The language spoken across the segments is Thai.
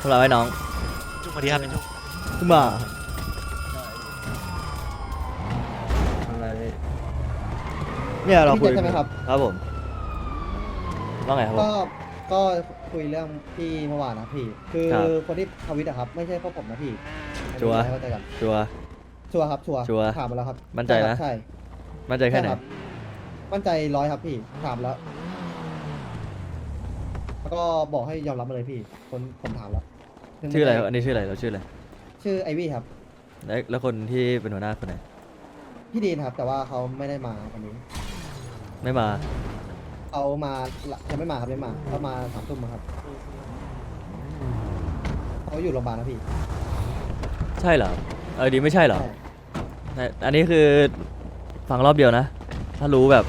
พวกเราไว้น้องจุกมาดีครับพี่จุกขึ้นมาอะไรเนี่ยเราคุยพี่แจ็คใช่ไหมครับ ครับผมว่าไงครับผก็มก็คุยเรื่องพี่เมื่อวานนะพี่ คือครับคนที่ทวิตอะครับ ไม่ใช่พวกผมนะพี่อันนี้ชัวร์ให้เข้าใจกันชัวร์ ชัวร์ครับชัวร์ชัวร์ถามมาแล้วครับมั่นใจนะ ใช่มั่นใจใช่แค่ไหนครับมั่นใจร้อยครับพี่ถามแล้ว แล้วก็บอกให้ยอมรับมาเลยพี่ คนผมถามแล้วซึ่งชื่ออะไรครับม่อันนี้ชื่ออะไรเราชื่ออะไรชื่อไอวี่ครับ แล้วแล้วคนที่เป็นหัวหน้าคนไหนพี่ดีนครับ แต่ว่าเขาไม่ได้มาวันนี้ไม่มาเอามายังไม่มาครับไม่มาเขามาสามทุ่มครับเขาอยู่โรงพยาบาลนะพี่ใช่เหรอเออดีไม่ใช่เหรอใช่แต่อันนี้คือฟังรอบเดียวนะ ถ้ารู้แบบ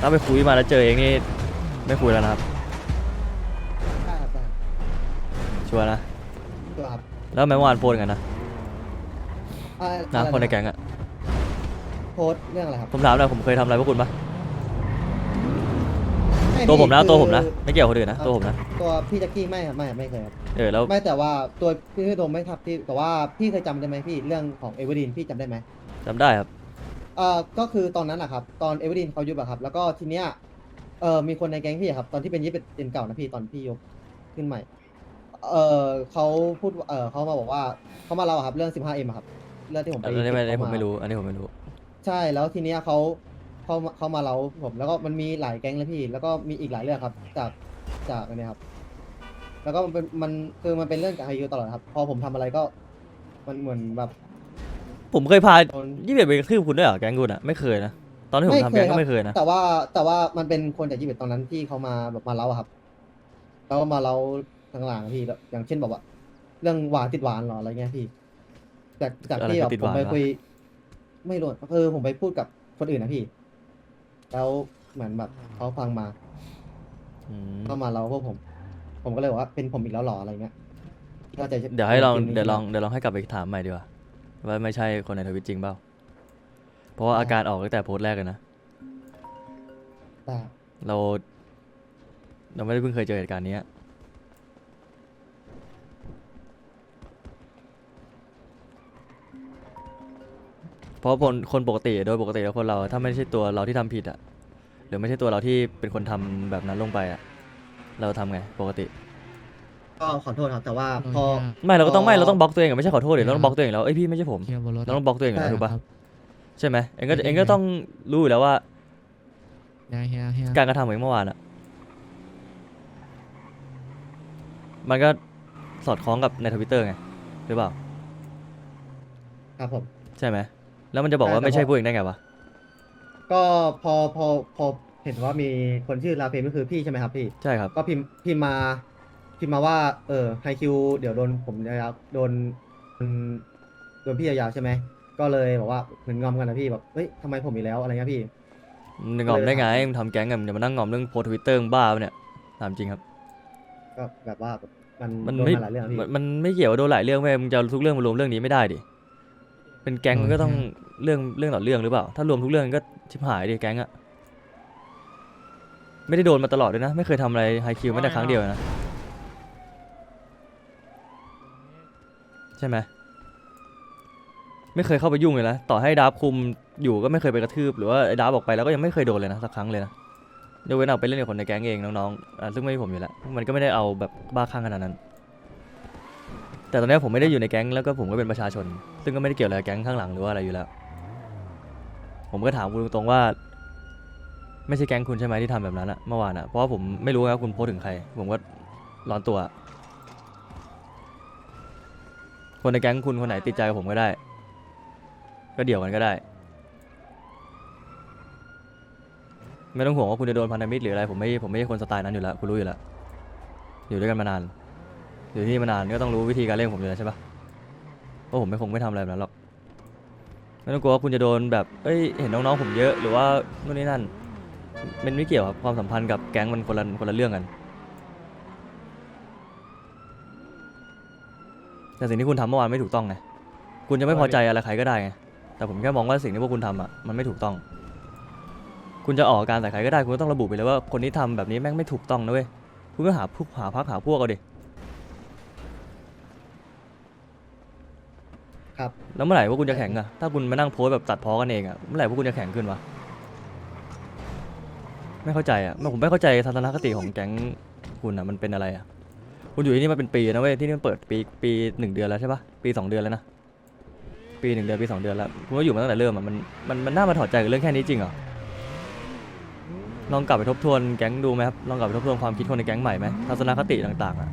ถ้าไปคุยมาแล้วเจอเองนี่ไม่คุยแล้วนะครับ ชัวร์นะ ตัวครับแล้วแม้เมื่อวานโพสต์กันนะอ่านะอะไรคนในแก๊งอะโพสต์เรื่องอะไรครับผมถามหน่อยผมเคยทำอะไรพวกคุณปะไตัวผมนะคือตัวผมนะ ไม่เกี่ยวกับคนอื่นนะตัวผมนะ ตัวพี่แจ็คกี้ไม่ครับไม่ไม่เคยครับเออแล้วไม่แต่ว่าตัวพี่โดมไม่ครับที่แต่ว่าพี่เคยจำได้ไหมพี่เรื่องของเอเวอร์ดีนพี่จำได้ไหมจำได้ครับ เอ่อก็คือตอนนั้นอะครับตอนเอเวอร์ดีนเขายุบอะครับแล้วก็ทีเนี้ยเอ่อมีคนในแก๊งพี่อะครับตอนที่เป็นยี่สิบเป็นเก่านะพี่ตอนพี่ยกขึ้นใหม่ เอ่อเขาพูดเอ่อเขามาบอกว่าเขามาเล่าอะครับเรื่อง 15M อะครับ เรื่องที่ผมไปอันนี้ไม่อันนี้เก็บผมเขาาไม่รู้ อันนี้ผมไม่รู้ ใช่แล้วทีเนี้ยเขาเขาเขามาเล่าผมแล้วก็มันมีหลายแก๊งเลยพี่ แล้วก็มีอีกหลายเรื่องครับ จากจากอันเนี้ยครับ แล้วก็มันเป็นมันคือมันเป็นเรื่องจากไฮยูตลอดครับ พอผมทำอะไรก็ มันเหมือนแบบ ผมเคยพาโดน ยี่สิบไปกระทืบคุณด้วยเหรอแก๊งคุณอะไม่เคยนะ ตอนที่ผมทำแก๊งก็ไม่เคยนะ แต่ว่าแต่ว่ามันเป็นคนจากยี่สิบตอนนั้นที่เขามาแบบมาเล่าอะครับแล้วก็มาเล่า ทางหลังอะพี่แล้วอย่างเช่นแบบว่า เรื่องหวานติดหวานเหรออะไรเงี้ยพี่ จากจากที่อะไรแบบคือติดผหมวานไปวะ คุย ไม่รู้คือผมไปพูดกับคนอื่นนะพี่ แล้วเหมือนแบบเขาฟังมาอืมเข้ามาเราพวกผม ผมก็เลยบอกว่าเป็นผมอีกแล้วเหรออะไรเงี้ยก็จะเดี๋ยวให้ลองจริๆเดี๋ยวลองเดี๋ยวลองให้กลับไปถามใหม่ดีกว่าว่าไม่ใช่คนในทวิตจริงเปล่าเพราะว่าอาการออกตั้งแต่โพสต์แรกเลยนะได้เรา เราไม่ได้เพิ่งเคยเจอเหตุการณ์นี้อ เพราะคนคนปกติโดยปกติแล้วคนเราถ้าไม่ใช่ตัวเราที่ทำผิดอะหรือไม่ใช่ตัวเราที่เป็นคนทำแบบนั้นลงไปอะเราทำไงปกติ ก็ขอโทษครับ แต่ว่าพอ ไม่เราก็ต้องไม่อ๋อเราต้องบล็อกตัวเองอะไม่ใช่ขอโทษเดี๋ยวเราต้องบล็อกตัวเองแล้วเอ้ยพี่ไม่ใช่ผมเคลียร์บนรถเราต้องบล็อกตัวเองอยู่แล้วใช่ถูกปะครับใช่ไหมเองก็เป็นเองยังก็ไงต้องรู้อยู่แล้วว่า ได้เฮียเฮียการกระทำของเองเมื่อวานอะมันก็สอดคล้องกับในทวิตเตอร์ไงหรือเปล่า ครับผม ใช่ไหม แล้วมันจะบอกว่าใช่แต่ไม่ใช่พอพวกเองได้ไงวะ ก็พอพอพอเห็นว่ามีคนชื่อลาเพนก็คือพี่ใช่ไหมครับพี่ ใช่ครับ ก็พิมพ์พิมพ์มา พิมพ์มาว่า เออไฮคิวเดี๋ยวโดนผมยาวๆโดนโดนพี่ยาวๆใช่ไหมก็เลยบอกว่าเหมือนงอมกันนะพี่แบบเฮ้ยทำไมผมอีกแล้วอะไรเงี้ยพี่ มึงงอมได้ไง มึงทำแก๊งกันมึงจะมานั่งงอมเรื่องโพสทวิตเตอร์บ้าปะเนี่ย ถามจริงครับ ก็แบบว่าแบบมันมันโดนไม่มาหลายเรื่องอะพี่ มันมันไม่เกี่ยวว่าโดนหลายเรื่องเว้ยมึงจะเอาทุกเรื่องมารวมเรื่องนี้ไม่ได้ดิ เป็นแก๊งมันก็ต้องเรื่องเรื่องต่อเรื่องหรือเปล่า ถ้ารวมทุกเรื่องก็ชิบหายดิแก๊งอะไม่ได้โดนมาตลอดด้วยนะ ไม่เคยทำอะไรไฮคิวไม่แต่ครั้งเดียวนะ ใช่ไหมไม่เคยเข้าไปยุ่งเลยนะ ต่อให้ดาบคุมอยู่ก็ไม่เคยไปกระทืบ หรือว่าไอ้ดาบออกไปแล้วก็ยังไม่เคยโดนเลยนะสักครั้งเลยนะยกเว้นเอาไปเล่นกับคนในแก๊งเองน้องๆอะซึ่งไม่ใช่ผมอยู่แล้วมันก็ไม่ได้เอาแบบบ้าคลั่งขนาดนั้น แต่ตอนนี้ผมไม่ได้อยู่ในแก๊งแล้วก็ผมก็เป็นประชาชน ซึ่งก็ไม่ได้เกี่ยวอะไรกับแก๊งข้างหลังหรือว่าอะไรอยู่แล้ว ผมก็ถามคุณตรงๆว่า ไม่ใช่แก๊งคุณใช่ไหมที่ทำแบบนั้นอะเมื่อวานอะเพราะว่าผมไม่รู้ว่าคุณโพสต์ถึงใคร ผมก็ร้อนตัว คนในแก๊งคุณคนไหนติดใจกับผมก็ได้ ก็เดี่ยวกันก็ได้ ไม่ต้องห่วงว่าคุณจะโดนพันธมิตรหรืออะไรผมไม่ผมไม่ใช่คนสไตล์นั้นอยู่แล้วคุณรู้อยู่แล้วอยู่ด้วยกันมานาน อยู่ที่นี่มานานก็ต้องรู้วิธีการเล่นผมอยู่แล้วใช่ปะเพราะผมไม่คงไม่ทำอะไรแบบนั้นหรอก ไม่ต้องกลัวว่าคุณจะโดนแบบ เอ้ย เห็นน้องๆผมเยอะ หรือว่านู่นนี่นั่น มันไม่เกี่ยวครับ ความสัมพันธ์กับแก๊งมันคนละคนละเรื่องกัน แต่สิ่งที่คุณทำเมื่อวานไม่ถูกต้องไง คุณจะไม่พอใจอะไรใครก็ได้ไง แต่ผมแค่มองว่าสิ่งที่พวกคุณทำอะ มันไม่ถูกต้อง คุณจะออกอาการใส่ใครก็ได้ คุณก็ต้องระบุไปเลยว่าคนที่ทำแบบนี้แม่งไม่ถูกต้องนะเว้ย คุณก็หาพวกหาพักหาพวกเอาดิ ครับ แล้วเมื่อไหร่พวกคุณจะแข็งอะถ้าคุณมานั่งโพสต์แบบตัดพ้อกันเองอะเมื่อไหร่พวกคุณจะแข็งขึ้นวะไม่เข้าใจอะผมไม่เข้าใจทัศนคติของแก๊งคุณอะมันเป็นอะไรอะคุณอยู่ที่นี่มาเป็นปีนะเว้ยที่นี่มันเปิดปีปีหนึ่งเดือนแล้วใช่ปะปีสองเดือนแล้วนะปีหนึ่งเดือนปีสองเดือนแล้วคุณก็อยู่มาตั้งแต่เริ่มอะมันมันมันน่ามาถอดใจกับเรื่องแค่นี้จริงเหรอลองกลับไปทบทวนแก๊งดูไหมครับลองกลับไปทบทวนความคิดคนในแก๊งใหม่ไหมทัศนคติต่างๆอะ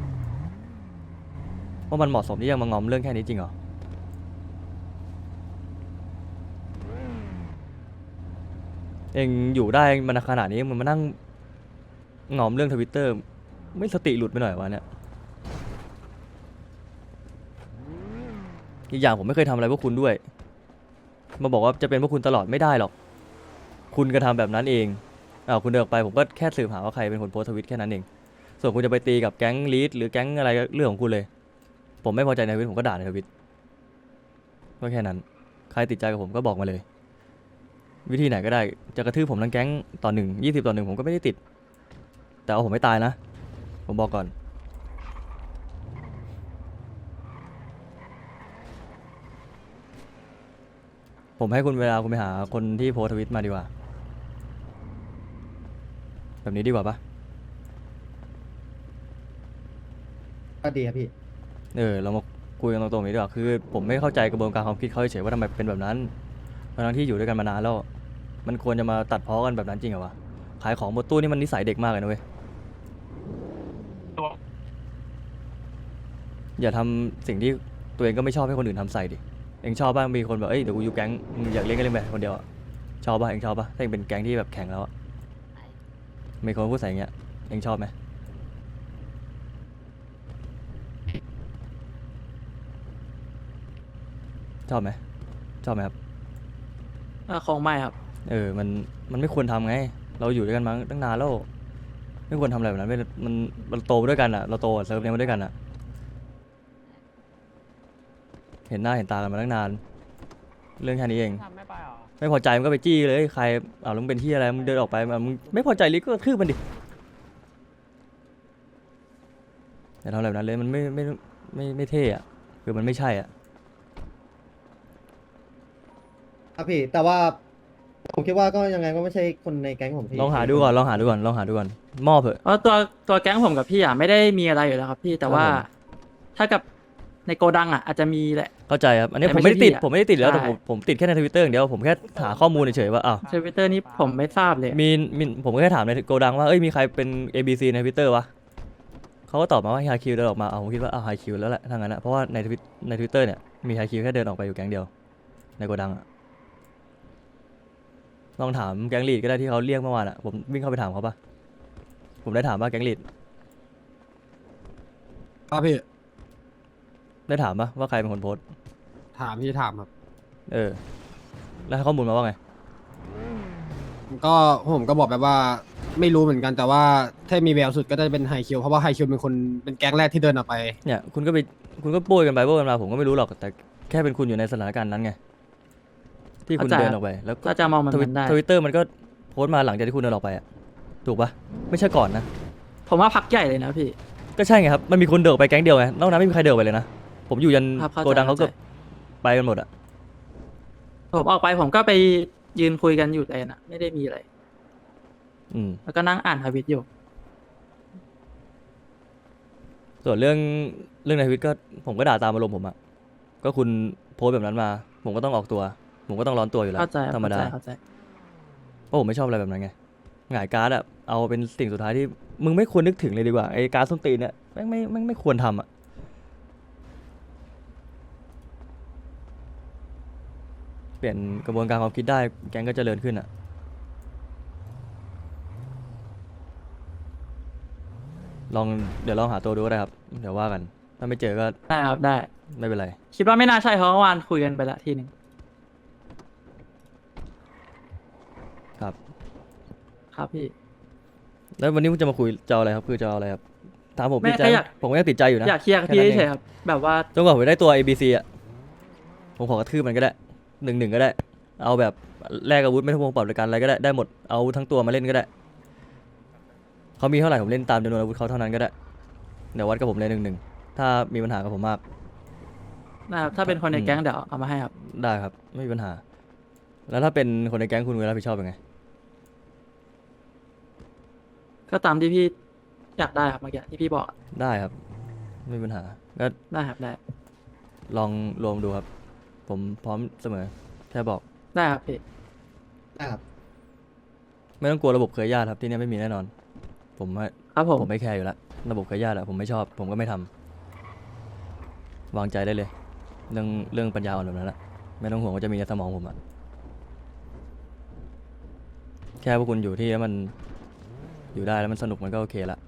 ว่ามันเหมาะสมที่จะมางอมเรื่องแค่นี้จริงเหรอ เองอยู่ได้มันขนาดนี้มันมานั่งงอมเรื่องทวิตเตอร์ ไม่สติหลุดไปหน่อยวะเนี่ยอีกอย่างผมไม่เคยทำอะไรพวกคุณด้วย มาบอกว่าจะเป็นพวกคุณตลอดไม่ได้หรอก คุณกระทำแบบนั้นเองอ้าวคุณเดินออกไปผมก็แค่สืบหาว่าใครเป็นคนโพสทวิตแค่นั้นเอง ส่วนคุณจะไปตีกับแก๊งลีดหรือแก๊งอะไรเรื่องของคุณเลย ผมไม่พอใจในทวิตผมก็ด่าในทวิตก็แค่นั้น ใครติดใจกับผมก็บอกมาเลย วิธีไหนก็ได้ จะกระทืบผมทั้งแก๊งต่อหนึ่งยี่สิบต่อหนึ่งผมก็ไม่ได้ติด แต่เอาผมไม่ตายนะ ผมบอกก่อน ผมให้คุณเวลาคุณไปหาคนที่โพสต์ทวิตมาดีกว่า แบบนี้ดีกว่าปะก็ดีครับพี่ เออเรามาคุยกันตรงๆนี้ดีกว่าคือ ผมไม่เข้าใจกระบวนการความคิดเขาเฉยๆว่าทำไมเป็นแบบนั้นทั้งที่อยู่ด้วยกันมานานแล้ว มันควรจะมาตัดพ้อกันแบบนั้นจริงเหรอวะ ขายของบนตู้นี่มันนิสัยเด็กมากเลยนะเว้ย อย่าทำสิ่งที่ตัวเองก็ไม่ชอบให้คนอื่นทำใส่ดิ เองชอบบ้างมีคนแบบ เอ้ยเดี๋ยวกูอยู่แก๊งมึงอยากเล่นก็เล่นไปคนเดียวอะชอบป่ะเองชอบป่ะถ้าเองเป็นแก๊งที่แบบแข่งแล้วอะมีคนพูดใส่อย่างเงี้ย เองชอบไหมชอบไหมชอบไหมครับเอ่อคงไม่ครับ เออ มัน มันไม่ควรทำไง เราอยู่ด้วยกันมาตั้งนานแล้ว ไม่ควรทำอะไรแบบนั้นไม่มันเราโตมาด้วยกันอะเราโตกับเซิร์ฟเนี้ยมาด้วยกันอะเห็นหน้าเห็นตากันมาตั้งนาน เรื่องแค่นี้เองทำไม่ไปหรอไม่พอใจมันก็ไปจี้เลยใครอ้าวแล้วมึงเป็นที่อะไร มึงเดินออกไปอะมึงไม่พอใจลิกก็กระทืบมันดิอย่าทำอะไรแบบนั้นเลยมันไม่ไม่ไม่ไม่เท่อะคือมันไม่ใช่อะครับพี่แต่ว่า ผมคิดว่าก็ยังไงก็ไม่ใช่คนในแก๊งผมที่ลองหาดูก่อนลองหาดูก่อนลองหาดูก่อนมอบเถอะ เพราะตัวตัวแก๊งผมกับพี่อะไม่ได้มีอะไรอยู่แล้วครับพี่แต่ว่า ครับผม ถ้ากับในโกดังอะอาจจะมีแหละ เข้าใจครับอันนี้แต่ผมไม่ไม่ได้ติดใช่พี่อะผมไม่ได้ติดแล้วแต่ใช่ ผมผมติดแค่ในทวิตเตอร์อย่างเดียวผมแค่หาข้อมูลเฉยๆว่าอ้าวทวิตเตอร์นี้ผมไม่ทราบเลย มีมีผมก็แค่ถามในโกดังว่าเอ้ยมีใครเป็น A B C ในทวิตเตอร์วะเขาก็ตอบมาว่าไฮคิวเดินออกมาเอาผมคิดว่าอ้าวไฮคิวแล้วแหละถ้างั้นนะเพราะว่าในทวิตในทวิตเตอร์เนี่ยมีไฮคิวแค่เดินออกไปอยู่แก๊งเดียวในโกดังอะ ลองถามแก๊งลีดก็ได้ที่เขาเรียกเมื่อวานอะผมวิ่งเข้าไปถามเขาปะผมได้ถามว่าแก๊งลีดครับพี่ ได้ถามปะว่าใครเป็นคนโพสต์ถามพี่ถามครับเออ แล้วให้ข้อมูลมาว่าไง ก็ผมก็บอกแบบว่าไม่รู้เหมือนกันแต่ว่าถ้ามีแววสุดก็จะเป็นไฮคิวเพราะว่าไฮคิวเป็นคนเป็นแก๊งแรกที่เดินออกไป เนี่ยคุณก็ไปคุณก็โบยกันไปโบยกันมาผมก็ไม่รู้หรอกแต่แค่เป็นคุณอยู่ในสถานการณ์นั้นไง ที่คุณเดินออกไป แล้วก็ก็จะมองมันทวิมันได้ ทวิตเตอร์มันก็โพสต์มาหลังจากที่คุณเดินออกไปอะถูกปะไม่ใช่ก่อนนะ ผมว่าพักใหญ่เลยนะพี่ ก็ใช่ไงครับ มันมีคนเดินออกไปแก๊งเดียวไง นอกนั้นไม่มีใครเดินออกไปเลยนะ ผมอยู่ยันครับเข้าใจโกดังเขาเข้าก็ใจไปกันหมดอะผมออกไปผมก็ไปยืนคุยกันอยู่แต่น่ะไม่ได้มีอะไร อืม แล้วก็นั่งอ่านทวิตอยู่ ส่วนเรื่องเรื่องในทวิตก็ผมก็ด่าตามอารมณ์ผมอะก็คุณโพสต์แบบนั้นมา ผมก็ต้องออกตัว ผมก็ต้องร้อนตัวอยู่แล้วเข้าใจครับธรรมดาเข้าใจเพราะผมไม่ชอบอะไรแบบนั้นไงหงายการ์ดอะเอาเป็นสิ่งสุดท้ายที่มึงไม่ควรนึกถึงเลยดีกว่าไอ้การ์ดส้นตีนเนี่ยแม่งไม่แม่งไม่ควรทำอะเปลี่ยนกระบวนการความคิดได้แก๊งก็เจริญขึ้นอะลองเดี๋ยวลองหาตัวดูก็ได้ครับ เดี๋ยวว่ากัน ถ้าไม่เจอก็ได้ครับได้ ไม่เป็นไร คิดว่าไม่น่าใช่เพราะเมื่อวานคุยกันไปละทีหนึ่ง ครับ ครับพี่ แล้ววันนี้คุณจะมาคุยจะเอาอะไรครับ คือจะเอาอะไรครับ ถามผมไม่ติดใจก็ไหมอยาก ผมก็ยังติดใจอยู่นะอยากเคลียร์กับพี่แค่นั้นเองเฉยๆครับ แบบว่าจนกว่าผมจะได้ตัว ABC อะ ผมขอกระทืบมันก็ได้หนึ่งหนึ่งก็ได้ เอาแบบแลกอาวุธไม่ต้องพงปรับประกันอะไรก็ได้ ได้หมด เอาทั้งตัวมาเล่นก็ได้ เขามีเท่าไหร่ผมเล่นตามจำนวนอาวุธเขาเท่านั้นก็ได้ เดี๋ยววัดกับผมเลยหนึ่งหนึ่งถ้ามีปัญหากับผมมาก นะครับถ้าเป็นคนในอืม แก๊งเดี๋ยวเอามาให้ครับ ได้ครับ ไม่มีปัญหา แล้วถ้าเป็นคนในแก๊งคุณคุณรับผิดชอบยังไง ก็ตามที่พี่อยากได้ครับเมื่อกี้ที่พี่บอกได้ครับ ไม่มีปัญหา ก็ได้ครับได้ลองรวมดูครับ ผมพร้อมเสมอ แค่บอก ได้ครับพี่นะครับ ไม่ต้องกลัวระบบเครือญาติครับที่เนี่ยไม่มีแน่นอน ผมว่าครับผมผมไม่แคร์อยู่แล้วระบบเครือญาติอะผมไม่ชอบ ผมก็ไม่ทำวางใจได้เลย เรื่องเรื่องปัญญาอ่อนแบบนั้นแหละไม่ต้องห่วงว่าจะมีในสมองผมอะแค่พวกคุณอยู่ที่แล้วมัน อยู่ได้แล้วมันสนุกมันก็โอเคละ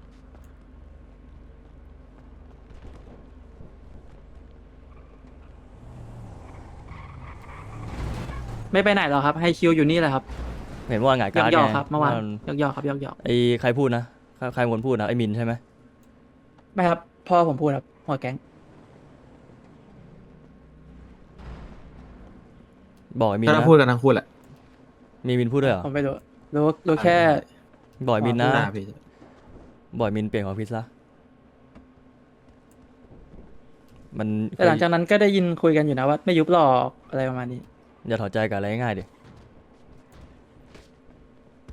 ไม่ไปไหนหรอกครับ ให้คิวอยู่นี่แหละครับเห็นว่าหงายยการอกดยอกไงครับเมื่อวานว่ยอกยอกครับยอกยอกไอ้ใครพูดนะใครใครเป็นคนพูดนะไอ้มินใช่ไหมไม่ครับพ่อผมพูดครับหัวแก๊งบอกไอ้มินถ้านะพูดกันทั้งคู่แหละมีมินพูดด้วยเหรอผมไม่รู้รู้รู้แค่ บอกไอ้มินนะหน้าพี่บอกไอ้มินเปลี่ยนของพิซซ่ามันแต่หลังจากนั้นก็ได้ยินคุยกันอยู่นะว่า ไม่ยุบหรอกอะไรประมาณนี้ อย่าถอดใจกับอะไรง่ายๆดิ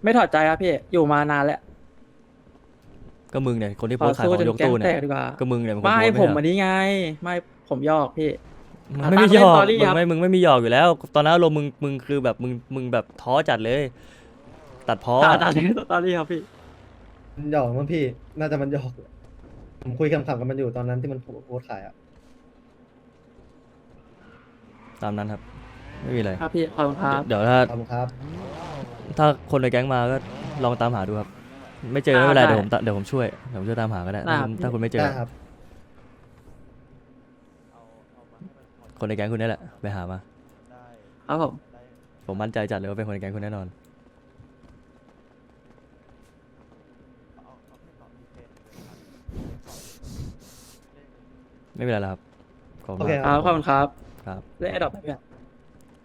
ไม่ถอดใจครับพี่อยู่มานานแล้วก็มึงเนี่ยคนที่ขโพอสต์ขายสู้ของจนยกแก๊งตู้แตเนี่ยกดีกว่าก็มึงเนี่ยเป็นคนไม่โพสต์ผมไใช่เหรออันนี้ไง ไม่ผมหยอกพี่ มึงอะไม่มีตามหยอกเล่น story มึงครับ ไม่มึงไม่มีหยอกอยู่แล้ว ตอนนั้นอารมณ์มึงมึงคือแบบมึงมึงแบบท้อจัดเลย ตัดพ้อตาอะตาที่ตอนนี้ครับพี่ มันหยอกมั้งพี่ น่าจะมันหยอก ผมคุยคำๆกับมันอยู่ตอนนั้นที่มันโพสต์ขายอะ ตามนั้นครับ ไม่มีอะไร ครับพี่ขอบคุณครับ เดี๋ยวถ้าขอบคุณครับ ถ้าคนในแก๊งมาก็ลองตามหาดูครับ ไม่เจอไม่เป็นไรได้เดี๋ยวผมตะเดี๋ยวผมช่วยเดี๋ยวผมช่วยตามหาก็ได้ได้ถ้าครับคุณถ้าคุณไม่เจอ ได้ครับ คนในแก๊งคุณนี่แหละไปหามา ครับผม ผมมั่นใจจัดเลยว่าเป็นคนในแก๊งคุณแน่นอน ไม่เป็นไรแล้วครับขอบคุโอณเค มาก ครับขอบคุณครับ ครับเล่นแอดดอปไปเพื่อน